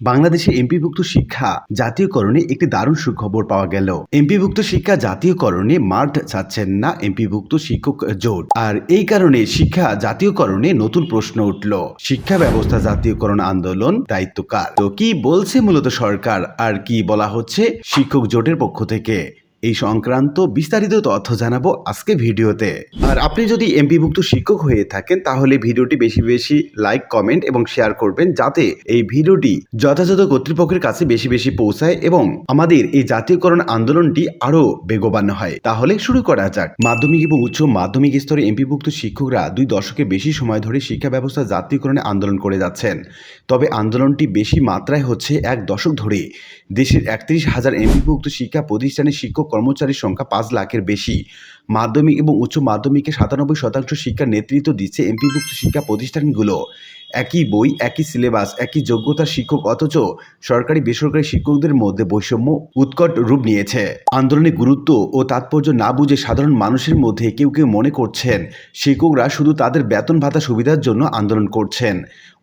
বাংলাদেশে এমপিভুক্ত শিক্ষা জাতীয়করণে একটি দারুণ সুখবর পাওয়া গেল। এমপিভুক্ত শিক্ষা জাতীয়করণে মাঠ চাচ্ছেন না এমপিভুক্ত শিক্ষক জোট। আর এই কারণে শিক্ষা জাতীয়করণে নতুন প্রশ্ন উঠল। শিক্ষা ব্যবস্থা জাতীয়করণ আন্দোলন দায়িত্ব কার? তো কি বলছে মূলত সরকার? আর কি বলা হচ্ছে শিক্ষক জোটের পক্ষ থেকে? এই সংক্রান্ত বিস্তারিত তথ্য জানাব আজকে ভিডিওতে। আর আপনি যদি এমপিভুক্ত শিক্ষক হয়ে থাকেন, তাহলে ভিডিওটি বেশি বেশি লাইক, কমেন্ট এবং শেয়ার করবেন যাতে এই ভিডিওটি যথাযথ কর্তৃপক্ষের কাছে বেশি বেশি পৌঁছায় এবং আমাদের এই জাতীয়করণ আন্দোলনটি আরও বেগবান হয়। তাহলে শুরু করা যাক। মাধ্যমিক এবং উচ্চ মাধ্যমিক স্তরে এমপিভুক্ত শিক্ষকরা দুই দশকের বেশি সময় ধরে শিক্ষা ব্যবস্থা জাতীয়করণে আন্দোলন করে যাচ্ছেন। তবে আন্দোলনটি বেশি মাত্রায় হচ্ছে এক দশক ধরে। দেশের একত্রিশ হাজার এমপিভুক্ত শিক্ষা প্রতিষ্ঠানের শিক্ষক কর্মচারীর সংখ্যা পাঁচ লাখের বেশি। মাধ্যমিক এবং উচ্চ মাধ্যমিকে সাতানব্বই শতাংশ শিক্ষার নেতৃত্ব দিচ্ছে এমপিভুক্ত শিক্ষা প্রতিষ্ঠানগুলো। একই বই, একই সিলেবাস, একই যোগ্যতার শিক্ষক অথচ সরকারি বেসরকারি শিক্ষকদের মধ্যে বৈষম্য উৎকট রূপ নিয়েছে। আন্দোলনের গুরুত্ব ও তাৎপর্য না বুঝে সাধারণ মানুষের মধ্যে কেউ কেউ মনে করছেন, শিক্ষকরা শুধু তাদের বেতন ভাতা সুবিধার জন্য আন্দোলন করছেন।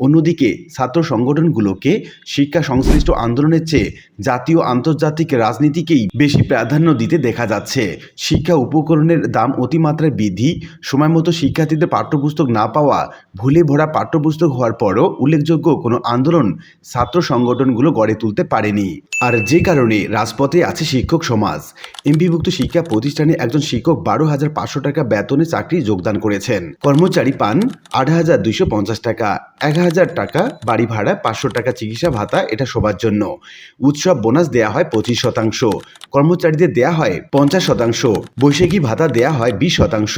অন্যদিকে ছাত্র সংগঠনগুলোকে শিক্ষা সংশ্লিষ্ট আন্দোলনের চেয়ে জাতীয় আন্তর্জাতিক রাজনীতিকেই বেশি প্রাধান্য দিতে দেখা যাচ্ছে। শিক্ষা উপকরণের দাম অতিমাত্রায় বৃদ্ধি, সময় মতো শিক্ষার্থীদের পাঠ্যপুস্তক না পাওয়া, ভুলে ভরা পাঠ্যপুস্তক হওয়ার পরও উল্লেখযোগ্য কোনো আন্দোলন ছাত্র সংগঠনগুলো গড়ে তুলতে পারেনি। আর যে কারণে রাজপথে আছে শিক্ষক সমাজ। এমপিভুক্ত শিক্ষা প্রতিষ্ঠানে একজন শিক্ষক বারো হাজার পাঁচশো টাকা বেতনে চাকরি যোগদান করেছেন। কর্মচারী পান আট হাজার দুইশো পঞ্চাশ টাকা, এক হাজার টাকা বাড়ি ভাড়া, পাঁচশো টাকা চিকিৎসা ভাতা, এটা সবার জন্য। উৎসব বোনাস দেয়া হয় পঁচিশ শতাংশ, কর্মচারীদের দেয়া হয় পঞ্চাশ শতাংশ, বৈশাখী ভাতা দেয়া হয় বিশ শতাংশ।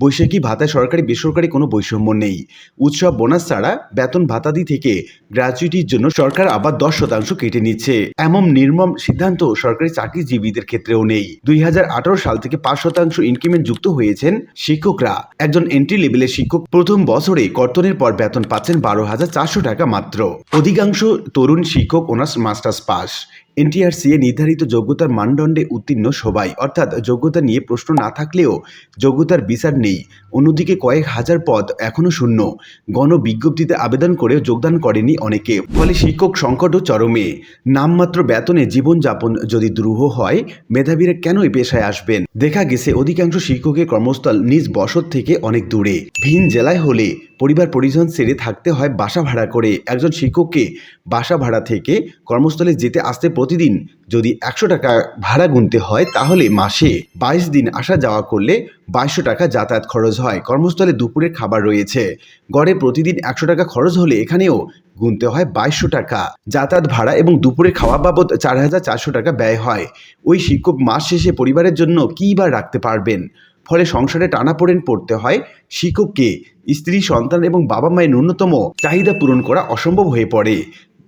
বৈশাখী ভাতায় সরকারি বেসরকারি কোনো বৈষম্য নেই। উৎসব বোনাস ছাড়া বেতন ভাতাদি থেকে গ্র্যাচুইটির জন্য সরকার আবার দশ শতাংশ কেটে নিচ্ছে। এমন নির্মম সিদ্ধান্ত সরকারি চাকরিজীবীদের ক্ষেত্রেও নেই। দুই হাজার আঠারো সাল থেকে পাঁচ শতাংশ ইনক্রিমেন্ট যুক্ত হয়েছেন শিক্ষকরা। একজন এন্ট্রি লেভেলের শিক্ষক প্রথম বছরে কর্তনের পর বেতন পাচ্ছেন বারো হাজার চারশো টাকা মাত্র। অধিকাংশ তরুণ শিক্ষক অনার্স মাস্টার্স পাস এনটিআরসি এ নির্ধারিত যোগ্যতার মানদণ্ডে উত্তীর্ণ সবাই। অর্থাৎ যোগ্যতা নিয়ে প্রশ্ন না থাকলেও যোগ্যতার বিচার নেই। অন্যদিকে কয়েক হাজার পদ এখনও শূন্য। গণ বিজ্ঞপ্তিতে আবেদন করেও যোগদান করেনি অনেকে। ফলে শিক্ষক সংকটও চরমে। নামমাত্র বেতনে জীবনযাপন যদি দ্রুহ হয়, মেধাবীরা কেন এই পেশায় আসবেন? দেখা গেছে, অধিকাংশ শিক্ষকের কর্মস্থল নিজ বসত থেকে অনেক দূরে। ভিন জেলায় হলে পরিবার পরিজন ছেড়ে থাকতে হয় বাসা ভাড়া করে। একজন শিক্ষককে বাসা ভাড়া থেকে কর্মস্থলে যেতে আসতে প্রতিদিন যদি একশো টাকা ভাড়া গুনতে হয় তাহলে মাসে বাইশ দিন আসা যাওয়া করলে বাইশশো টাকা যাতায়াত খরচ হয়। কর্মস্থলে দুপুরের খাবার রয়েছে। গড়ে প্রতিদিন একশো টাকা খরচ হলে এখানেও গুনতে হয় বাইশশো টাকা। যাতায়াত ভাড়া এবং দুপুরে খাওয়া বাবদ চার হাজার চারশো টাকা ব্যয় হয়। ওই শিক্ষক মাস শেষে পরিবারের জন্য কী বা রাখতে পারবেন? ফলে সংসারে টানাপোড়েন পড়তে হয়। শিক্ষককে, স্ত্রী, সন্তান এবং বাবা মায়ের ন্যূনতম চাহিদা পূরণ করা অসম্ভব হয়ে পড়ে।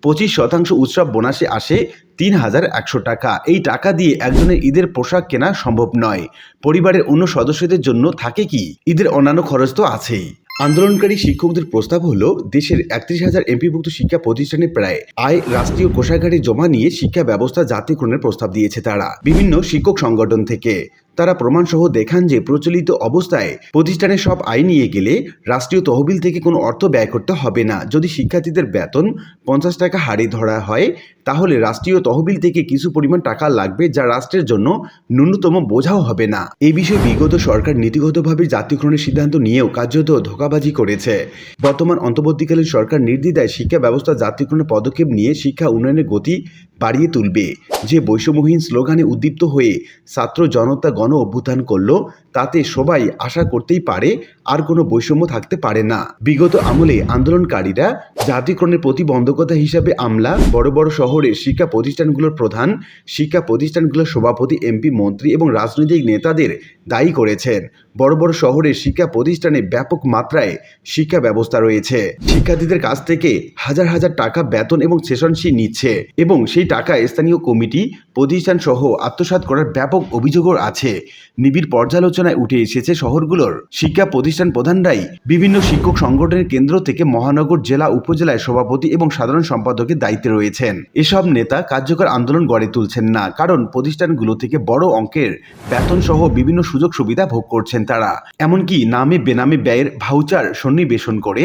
পঁচিশ শতাংশ উৎসব বোনাসে আসে তিন হাজার একশো টাকা। এই টাকা দিয়ে একজনের ঈদের পোশাক কেনা সম্ভব নয়। পরিবারের অন্য সদস্যদের জন্য থাকে কি? ঈদের অন্যান্য খরচ তো আছেই। আন্দোলনকারী শিক্ষকদের প্রস্তাব হলো, দেশের একত্রিশ হাজার এমপিভুক্ত শিক্ষা প্রতিষ্ঠানে প্রায় আয় রাষ্ট্রীয় কোষাগারে জমা নিয়ে শিক্ষা ব্যবস্থা জাতীয়করণের প্রস্তাব দিয়েছে তারা। বিভিন্ন শিক্ষক সংগঠন থেকে। তারা প্রমাণসহ দেখান যে প্রচলিত অবস্থায় প্রতিষ্ঠানের সব আয় নিয়ে গেলে রাষ্ট্রীয় তহবিল থেকে কোনো অর্থ ব্যয় করতে হবে না। যদি শিক্ষার্থীদের বেতন পঞ্চাশ টাকা হারে ধরা হয়, তাহলে রাষ্ট্রীয় তহবিল থেকে কিছু পরিমাণ টাকা লাগবে যা রাষ্ট্রের জন্য ন্যূনতম বোঝাও হবে না। এ বিষয়ে বিগত সরকার নীতিগতভাবে জাতীয়করণের সিদ্ধান্ত নিয়েও কার্যত ধোকাবাজি করেছে। বর্তমান অন্তর্বর্তীকালীন সরকার নির্দ্বিধায় শিক্ষা ব্যবস্থা জাতীয়করণের পদক্ষেপ নিয়ে শিক্ষা উন্নয়নের গতি বাড়িয়ে তুলবে। যে বৈষম্যহীন স্লোগানে উদ্দীপ্ত হয়ে ছাত্র জনতা গণ অভ্যুত্থান করল, তাতে সবাই আশা করতেই পারে আর কোনো বৈষম্য থাকতে পারে না। বিগত আমলে আন্দোলনকারীরা জাতীয়করণের প্রতিবন্ধকতা হিসাবে আমলা, বড় বড় শহরের শিক্ষা প্রতিষ্ঠানগুলোর প্রধান, শিক্ষা প্রতিষ্ঠানগুলোর সভাপতি, এমপি, মন্ত্রী এবং রাজনৈতিক নেতাদের দায়ী করেছেন। বড় বড় শহরে শিক্ষা প্রতিষ্ঠানে ব্যাপক মাত্রায় শিক্ষা ব্যবস্থা রয়েছে। শিক্ষার্থীদের কাছ থেকে হাজার হাজার টাকা বেতন এবং সেশন ফি নিচ্ছে এবং সেই টাকা স্থানীয় কমিটি, প্রতিষ্ঠান সহ আত্মসাৎ করার ব্যাপক অভিযোগও আছে। নিবিড় পর্যালোচনায় উঠে এসেছে শহরগুলোর শিক্ষা প্রতিষ্ঠান প্রধানরাই বিভিন্ন শিক্ষক সংগঠনের কেন্দ্র থেকে মহানগর জেলা উপজেলায় সভাপতি এবং সাধারণ সম্পাদকের দায়িত্বে রয়েছেন। এসব নেতা কার্যকর আন্দোলন গড়ে তুলছেন না, কারণ প্রতিষ্ঠানগুলো থেকে বড় অঙ্কের বেতন সহ বিভিন্ন সুযোগ সুবিধা ভোগ করছেন তারা। এমনকি নামে বেনামে ব্যয়ের ভাউচার সন্নিবেশন করে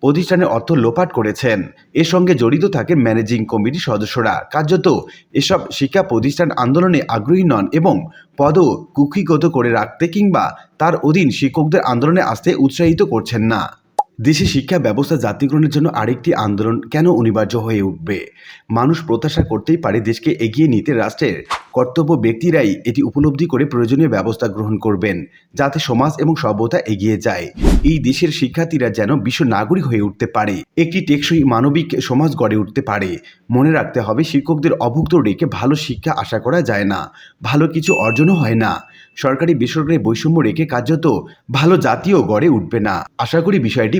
প্রতিষ্ঠানের অর্থ লোপাট করেছেন। এর সঙ্গে জড়িত থাকে ম্যানেজিং কমিটির সদস্যরা। কার্যত এসব শিক্ষা প্রতিষ্ঠান আন্দোলনে আগ্রহী নন এবং পদ কুকিগত করে রাখতে কিংবা তার অধীন শিক্ষকদের আন্দোলনে আসতে উৎসাহিত করছেন না। দেশে শিক্ষা ব্যবস্থা জাতীয়করণের জন্য আরেকটি আন্দোলন কেন অনিবার্য হয়ে উঠবে? মানুষ প্রত্যাশা করতেই পারে দেশকে এগিয়ে নিতে রাষ্ট্রের কর্তব্য ব্যক্তিরাই এটি উপলব্ধি করে প্রয়োজনীয় ব্যবস্থা গ্রহণ করবেন, যাতে সমাজ এবং সভ্যতা এগিয়ে যায়। এই দেশের শিক্ষার্থীরা যেন বিশ্ব নাগরিক হয়ে উঠতে পারে, একটি টেকসই মানবিক সমাজ গড়ে উঠতে পারে। মনে রাখতে হবে, শিক্ষকদের অভুক্ত রেখে ভালো শিক্ষা আশা করা যায় না, ভালো কিছু অর্জনও হয় না। সরকারি বেসরকারি বৈষম্য রেখে কার্যত ভালো জাতীয় গড়ে উঠবে না। আশা করি বিষয়টি